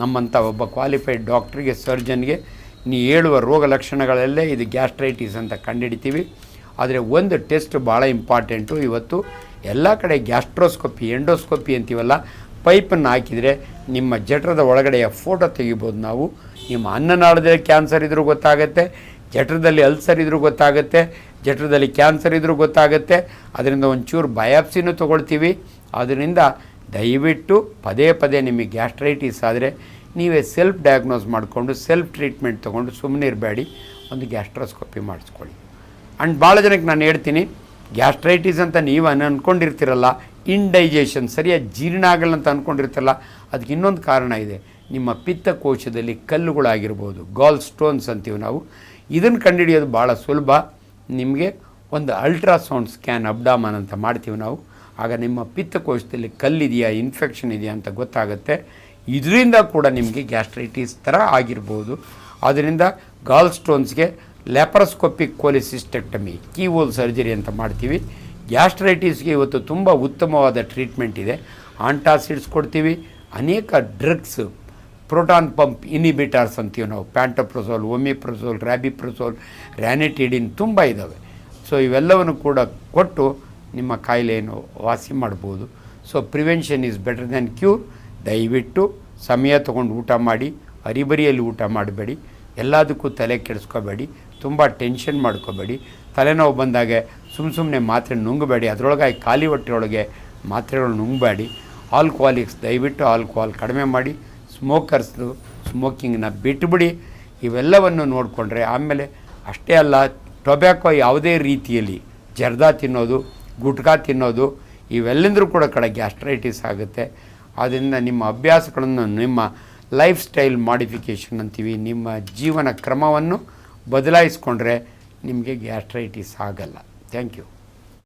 ನಮ್ಮಂಥ ಒಬ್ಬ ಕ್ವಾಲಿಫೈಡ್ ಡಾಕ್ಟ್ರಿಗೆ ಸರ್ಜನ್ಗೆ ನೀ ಹೇಳುವ ರೋಗ ಲಕ್ಷಣಗಳಲ್ಲೇ ಇದು ಗ್ಯಾಸ್ಟ್ರೈಟಿಸ್ ಅಂತ ಕಂಡುಹಿಡಿತೀವಿ. ಆದರೆ ಒಂದು ಟೆಸ್ಟ್ ಭಾಳ ಇಂಪಾರ್ಟೆಂಟು ಇವತ್ತು ಎಲ್ಲ ಕಡೆ ಗ್ಯಾಸ್ಟ್ರೋಸ್ಕೋಪಿ ಎಂಡೋಸ್ಕೋಪಿ ಅಂತೀವಲ್ಲ ಪೈಪನ್ನು ಹಾಕಿದರೆ ನಿಮ್ಮ ಜಠರದ ಒಳಗಡೆಯ ಫೋಟೋ ತೆಗಿಬೋದು ನಾವು. ನಿಮ್ಮ ಅನ್ನನಾಳದಲ್ಲಿ ಕ್ಯಾನ್ಸರ್ ಇದ್ದರೂ ಗೊತ್ತಾಗುತ್ತೆ, ಜಠರದಲ್ಲಿ ಅಲ್ಸರ್ ಇದ್ದರೂ ಗೊತ್ತಾಗುತ್ತೆ, ಜಠರದಲ್ಲಿ ಕ್ಯಾನ್ಸರ್ ಇದ್ದರೂ ಗೊತ್ತಾಗುತ್ತೆ. ಅದರಿಂದ ಒಂಚೂರು ಬಯಾಪ್ಸಿನೂ ತೊಗೊಳ್ತೀವಿ. ಅದರಿಂದ ದಯವಿಟ್ಟು ಪದೇ ಪದೇ ನಿಮಗೆ ಗ್ಯಾಸ್ಟ್ರೈಟಿಸ್ ಆದರೆ ನೀವೇ ಸೆಲ್ಫ್ ಡಯಾಗ್ನೋಸ್ ಮಾಡಿಕೊಂಡು ಸೆಲ್ಫ್ ಟ್ರೀಟ್ಮೆಂಟ್ ತೊಗೊಂಡು ಸುಮ್ಮನೆ ಇರಬೇಡಿ. ಒಂದು ಗ್ಯಾಸ್ಟ್ರೋಸ್ಕೋಪಿ ಮಾಡಿಸ್ಕೊಳ್ಳಿ. ಆ್ಯಂಡ್ ಭಾಳ ಜನಕ್ಕೆ ನಾನು ಹೇಳ್ತೀನಿ, ಗ್ಯಾಸ್ಟ್ರೈಟಿಸ್ ಅಂತ ನೀವು ಅನ್ಕೊಂಡಿರ್ತೀರಲ್ಲ ಇಂಡೈಜೇಷನ್ ಸರಿಯಾಗಿ ಜೀರ್ಣ ಆಗಲ್ಲ ಅಂತ ಅಂದ್ಕೊಂಡಿರ್ತಿರಲ್ಲ ಅದಕ್ಕೆ ಇನ್ನೊಂದು ಕಾರಣ ಇದೆ. ನಿಮ್ಮ ಪಿತ್ತಕೋಶದಲ್ಲಿ ಕಲ್ಲುಗಳಾಗಿರ್ಬೋದು ಗಾಲ್ ಸ್ಟೋನ್ಸ್ ಅಂತೀವಿ ನಾವು. ಇದನ್ನು ಕಂಡುಹಿಡಿಯೋದು ಭಾಳ ಸುಲಭ. ನಿಮಗೆ ಒಂದು ಅಲ್ಟ್ರಾಸೌಂಡ್ ಸ್ಕ್ಯಾನ್ ಅಬ್ಡಾಮನ್ ಅಂತ ಮಾಡ್ತೀವಿ ನಾವು. ಆಗ ನಿಮ್ಮ ಪಿತ್ತಕೋಶದಲ್ಲಿ ಕಲ್ಲಿದೆಯಾ ಇನ್ಫೆಕ್ಷನ್ ಇದೆಯಾ ಅಂತ ಗೊತ್ತಾಗುತ್ತೆ. ಇದರಿಂದ ಕೂಡ ನಿಮಗೆ ಗ್ಯಾಸ್ಟ್ರೈಟಿಸ್ ಥರ ಆಗಿರ್ಬೋದು. ಆದ್ದರಿಂದ ಗಾಲ್ ಸ್ಟೋನ್ಸ್ಗೆ ಲ್ಯಾಪರೋಸ್ಕೋಪಿಕ್ ಕೋಲಿಸಿಸ್ಟೆಕ್ಟಮಿ ಕೀವೋಲ್ ಸರ್ಜರಿ ಅಂತ ಮಾಡ್ತೀವಿ. ಗ್ಯಾಸ್ಟ್ರೈಟಿಸ್ಗೆ ಇವತ್ತು ತುಂಬ ಉತ್ತಮವಾದ ಟ್ರೀಟ್ಮೆಂಟ್ ಇದೆ. ಆಂಟಾಸಿಡ್ಸ್ ಕೊಡ್ತೀವಿ. ಅನೇಕ ಡ್ರಗ್ಸ್ ಪ್ರೋಟಾನ್ ಪಂಪ್ ಇನಿಬಿಟಾರ್ಸ್ ಅಂತೀವಿ ನಾವು. ಪ್ಯಾಂಟೋಪ್ರೊಸೋಲ್ ಒಮಿಪ್ರೊಸೋಲ್ ರ್ಯಾಬಿಪ್ರೊಸೋಲ್ ರ್ಯಾನಿಟಿಡಿನ್ ತುಂಬ ಇದ್ದಾವೆ ಸೊ ಇವೆಲ್ಲವನ್ನು ಕೂಡ ಕೊಟ್ಟು ನಿಮ್ಮ ಕಾಯಿಲೆಯನ್ನು ವಾಸಿ ಮಾಡ್ಬೋದು. So prevention is better than cure ದಯವಿಟ್ಟು ಸಮಯ ತೊಗೊಂಡು ಊಟ ಮಾಡಿ, ಅರಿಬರಿಯಲ್ಲಿ ಊಟ ಮಾಡಬೇಡಿ. ಎಲ್ಲದಕ್ಕೂ ತಲೆ ಕೆಡಿಸ್ಕೋಬೇಡಿ. ತುಂಬ ಟೆನ್ಷನ್ ಮಾಡ್ಕೋಬೇಡಿ. ತಲೆನೋವು ಬಂದಾಗ ಸುಮ್ಮ ಸುಮ್ಮನೆ ಮಾತ್ರೆ ನುಂಗಬೇಡಿ. ಅದರೊಳಗಾಗಿ ಖಾಲಿ ಹೊಟ್ಟೆಯೊಳಗೆ ಮಾತ್ರೆಗಳು ನುಂಗಬೇಡಿ. ಆಲ್ಕೋಹಾಲಿಕ್ಸ್ ದಯವಿಟ್ಟು ಆಲ್ಕೋಹಾಲ್ ಕಡಿಮೆ ಮಾಡಿ. ಸ್ಮೋಕರ್ಸ್ದು ಸ್ಮೋಕಿಂಗ್ನ ಬಿಟ್ಟುಬಿಡಿ ಇವೆಲ್ಲವನ್ನು ನೋಡಿಕೊಂಡ್ರೆ ಆಮೇಲೆ ಅಷ್ಟೇ ಅಲ್ಲ ಟೊಬ್ಯಾಕೋ ಯಾವುದೇ ರೀತಿಯಲ್ಲಿ ಜರ್ದಾ ತಿನ್ನೋದು ಗುಟ್ಕಾ ತಿನ್ನೋದು, ಇವೆಲ್ಲಂದ್ರೂ ಕೂಡ ಕಡೆ ಗ್ಯಾಸ್ಟ್ರೈಟಿಸ್ ಆಗುತ್ತೆ. ಆದ್ದರಿಂದ ನಿಮ್ಮ ಅಭ್ಯಾಸಗಳನ್ನು, ನಿಮ್ಮ ಲೈಫ್ ಸ್ಟೈಲ್ ಮಾಡಿಫಿಕೇಷನ್ ಅಂತೀವಿ, ನಿಮ್ಮ ಜೀವನ ಕ್ರಮವನ್ನು ಬದಲಾಯಿಸ್ಕೊಂಡ್ರೆ ನಿಮಗೆ ಗ್ಯಾಸ್ಟ್ರೈಟಿಸ್ ಆಗಲ್ಲ. Thank you.